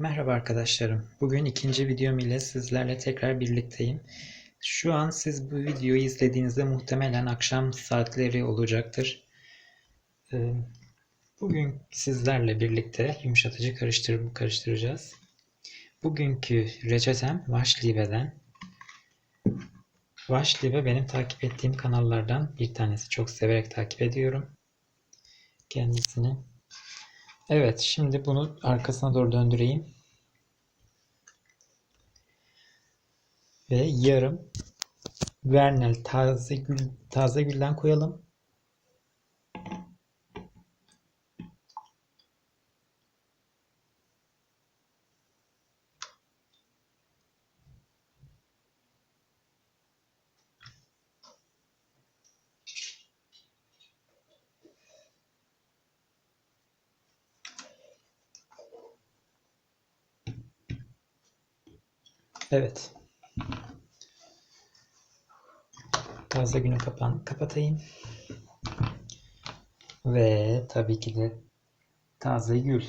Merhaba arkadaşlarım. Bugün ikinci videom ile sizlerle tekrar birlikteyim. Şu an siz bu videoyu izlediğinizde muhtemelen akşam saatleri olacaktır. Ee, Bugün sizlerle birlikte yumuşatıcı karıştır karıştıracağız. Bugünkü reçetem Vaşlive'den. Vaşlive benim takip ettiğim kanallardan bir tanesi. Çok severek takip ediyorum kendisini. Evet, şimdi bunu arkasına doğru döndüreyim. Ve yarım Vernel taze gül taze gülden koyalım. Evet. Taze günün kapağını kapatayım. Ve tabii ki de taze gül.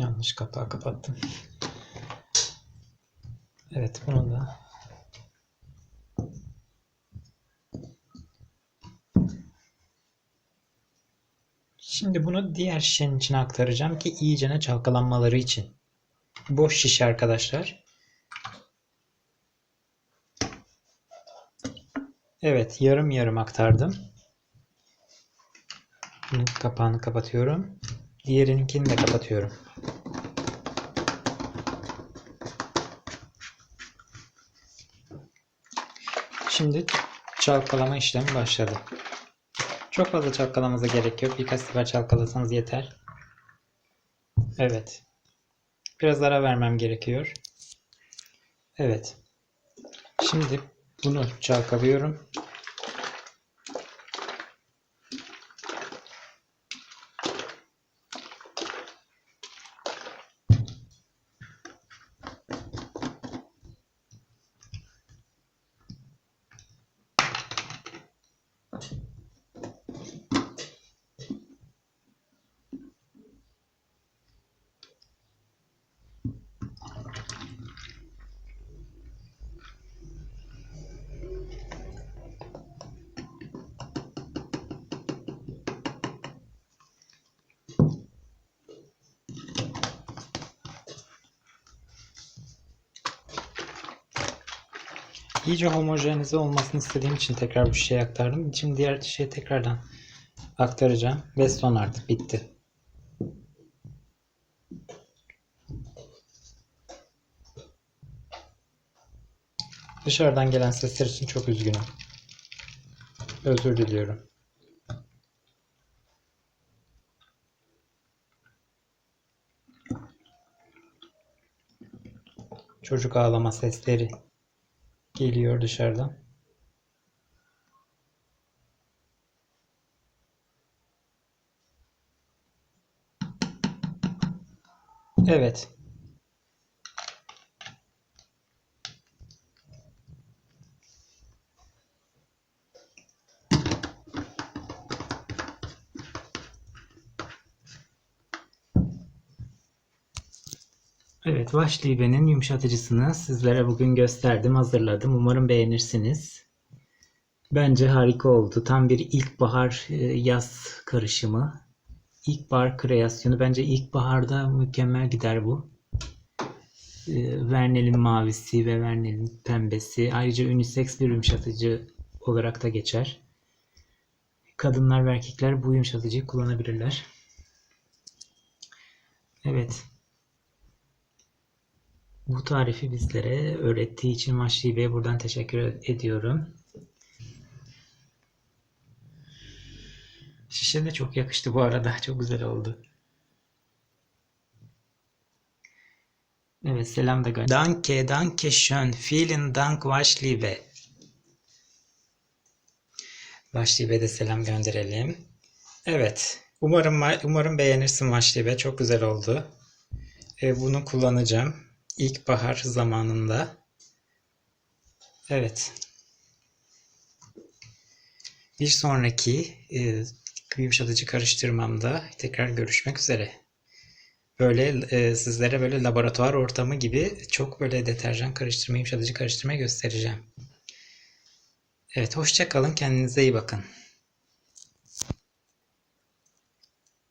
Yanlış kapağı kapattım. Evet bunu da Şimdi bunu diğer şişenin içine aktaracağım ki iyicene çalkalanmaları için. Boş şişe arkadaşlar. Evet yarım yarım aktardım. Bunun kapağını kapatıyorum. Diğerininkini de kapatıyorum. Şimdi çalkalama işlemi başladı. Çok fazla çalkalamanıza gerek yok. Birkaç sefer çalkalasanız yeter. Evet. Biraz ara vermem gerekiyor. Evet. Şimdi bunu çalkalıyorum. İyice homojenize olmasını istediğim için tekrar bu şişeye aktardım. Şimdi diğer şişeye tekrardan aktaracağım. Ve son artık bitti. Dışarıdan gelen sesler için çok üzgünüm. Özür diliyorum. Çocuk ağlama sesleri geliyor dışarıdan. Evet. Evet, Vaşlibe'nin yumuşatıcısını sizlere bugün gösterdim, hazırladım. Umarım beğenirsiniz. Bence harika oldu. Tam bir ilkbahar e, yaz karışımı. İlkbahar kreasyonu. Bence ilkbaharda mükemmel gider bu. E, Vernel'in mavisi ve Vernel'in pembesi. Ayrıca unisex bir yumuşatıcı olarak da geçer. Kadınlar ve erkekler bu yumuşatıcıyı kullanabilirler. Evet. Bu tarifi bizlere öğrettiği için Maşri Bey'e buradan teşekkür ediyorum. Şişe de çok yakıştı bu arada. Çok güzel oldu. Evet selam da gönder. Danke, danke schön. Vielen Dank Vaşlibe. Vaşlibe de selam gönderelim. Evet. Umarım umarım beğenirsin Vaşlibe. Çok güzel oldu. E, bunu kullanacağım. İlkbahar zamanında. Evet. Bir sonraki e, yumuşatıcı karıştırmamda tekrar görüşmek üzere. Böyle e, sizlere böyle laboratuvar ortamı gibi çok böyle deterjan karıştırma, yumuşatıcı karıştırma göstereceğim. Evet, hoşça kalın. Kendinize iyi bakın.